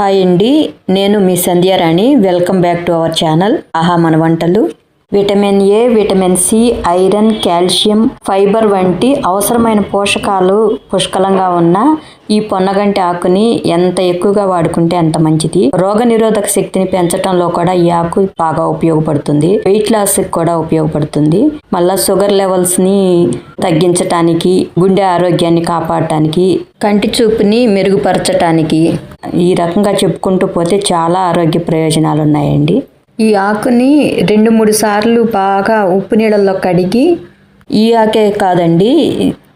Hi అండి నేను మీ Sandhyarani. Welcome back to our channel. ఆహా మన వంటలు. Vitamin A vitamin C iron calcium fibre వంటి అవసరమైన పోషకాలు పుష్కలంగా ఉన్న ఈ పొన్నగంటి ఆకుని ఎంత ఎక్కువగా వాడుకుంటే అంత మంచిది. రోగ నిరోధక శక్తిని పెంచడంలో కూడా ఈ ఆకు బాగా ఉపయోగపడుతుంది. వెయిట్ లాస్ కూడా ఉపయోగపడుతుంది. మళ్ళా షుగర్ లెవెల్స్ని తగ్గించటానికి గుండె ఆరోగ్యాన్ని కాపాడటానికి కంటి చూపుని మెరుగుపరచటానికి ఈ రకంగా చెప్పుకుంటూ పోతే చాలా ఆరోగ్య ప్రయోజనాలు ఉన్నాయండి ఈ ఆకుని రెండు మూడు సార్లు బాగా ఉప్పు నీళ్ళల్లో కడిగి ఈ ఆకే కాదండి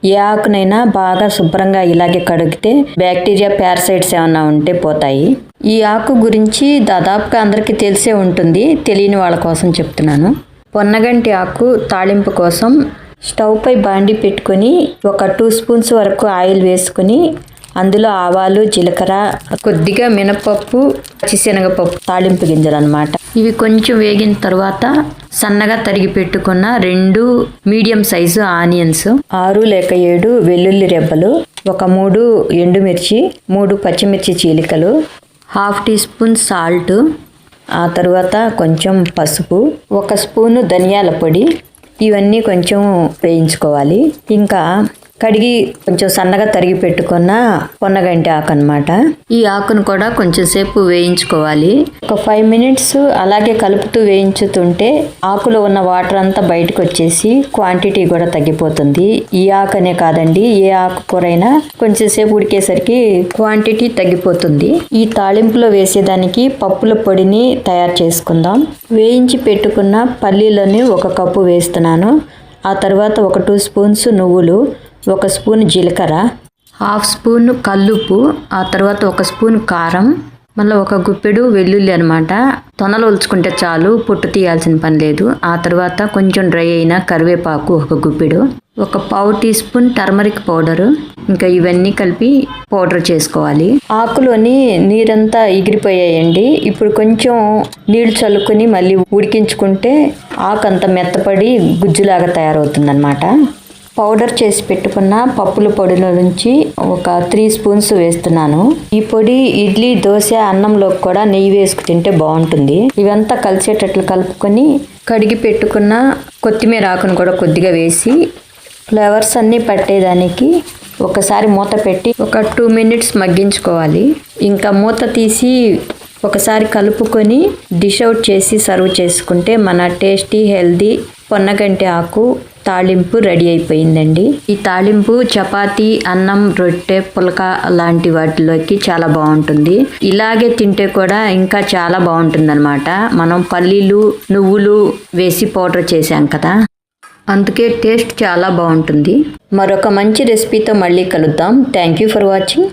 ఏ ఆకునైనా బాగా శుభ్రంగా ఇలాగే కడిగితే బ్యాక్టీరియా పారసైట్స్ ఏమన్నా ఉంటే పోతాయి. ఈ ఆకు గురించి దాదాపుగా అందరికీ తెలిసే ఉంటుంది తెలియని వాళ్ళ కోసం చెప్తున్నాను. పొన్నగంటి ఆకు తాళింపు కోసం స్టవ్పై బాండి పెట్టుకొని ఒక టూ స్పూన్స్ వరకు ఆయిల్ వేసుకొని అందులో ఆవాలు జీలకర్ర కొద్దిగా మినపప్పు పచ్చిశనగపప్పు తాళింపు గింజలు అనమాట ఇవి కొంచెం వేగిన తర్వాత సన్నగా తరిగి పెట్టుకున్న రెండు మీడియం సైజు ఆనియన్స్ ఆరు లేక ఏడు వెల్లుల్లి రెబ్బలు ఒక మూడు ఎండుమిర్చి మూడు పచ్చిమిర్చి చీలికలు హాఫ్ టీ స్పూన్ సాల్ట్ ఆ తర్వాత కొంచెం పసుపు ఒక స్పూను ధనియాల పొడి ఇవన్నీ కొంచెం వేయించుకోవాలి. ఇంకా కడిగి కొంచెం సన్నగా తరిగి పెట్టుకున్న పొన్నగంటి ఆకు అనమాట ఈ ఆకును కూడా కొంచెం సేపు వేయించుకోవాలి. ఒక ఫైవ్ మినిట్స్ అలాగే కలుపుతూ వేయించుతుంటే ఆకులో ఉన్న వాటర్ అంతా బయటకు వచ్చేసి క్వాంటిటీ కూడా తగ్గిపోతుంది. ఈ ఆకనే కాదండి ఏ ఆకుకూరైనా కొంచెం సేపు ఉడికేసరికి క్వాంటిటీ తగ్గిపోతుంది. ఈ తాళింపులో వేసేదానికి పప్పుల పొడిని తయారు చేసుకుందాం. వేయించి పెట్టుకున్న పల్లీలని ఒక కప్పు వేస్తున్నాను. ఆ తర్వాత ఒక టూ స్పూన్స్ నువ్వులు ఒక స్పూన్ జీలకర్ర హాఫ్ స్పూన్ కల్లుప్పు ఆ తర్వాత ఒక స్పూన్ కారం మళ్ళీ ఒక గుప్పెడు వెల్లుల్లి అనమాట తొనలు ఒలుచుకుంటే చాలు పొట్టు తీయాల్సిన పని లేదు. ఆ తర్వాత కొంచెం డ్రై అయిన కరివేపాకు ఒక గుప్పెడు ఒక పావు టీ స్పూన్ టర్మరిక్ పౌడరు ఇంకా ఇవన్నీ కలిపి పౌడర్ చేసుకోవాలి. ఆకులోని నీరంతా ఎగిరిపోయాయండి. ఇప్పుడు కొంచెం నీళ్ళు చల్లుకొని మళ్ళీ ఉడికించుకుంటే ఆకు అంతా మెత్తపడి గుజ్జులాగా తయారవుతుందన్నమాట. పౌడర్ చేసి పెట్టుకున్న పప్పుల పొడిలో నుంచి ఒక త్రీ స్పూన్స్ వేస్తున్నాను. ఈ పొడి ఇడ్లీ దోశ అన్నంలోకి కూడా నెయ్యి వేసుకు తింటే బాగుంటుంది. ఇవంతా కలిసేటట్లు కలుపుకొని కడిగి పెట్టుకున్న కొత్తిమీర ఆకును కూడా కొద్దిగా వేసి ఫ్లేవర్స్ అన్నీ పట్టేదానికి ఒకసారి మూత పెట్టి ఒక టూ మినిట్స్ మగ్గించుకోవాలి. ఇంకా మూత తీసి ఒకసారి కలుపుకొని డిష్ అవుట్ చేసి సర్వ్ చేసుకుంటే మన టేస్టీ హెల్దీ పొన్నగంటి ఆకు తాళింపు రెడీ అయిపోయిందండి. ఈ తాళింపు చపాతీ అన్నం రొట్టె పులక లాంటి వాటిలోకి చాలా బాగుంటుంది. ఇలాగే తింటే కూడా ఇంకా చాలా బాగుంటుంది మనం పల్లీలు నువ్వులు వేసి పౌడర్ చేసాం కదా. అందుకే టేస్ట్ చాలా బాగుంటుంది. మరొక మంచి రెసిపీతో మళ్ళీ కలుద్దాం. Thank you for watching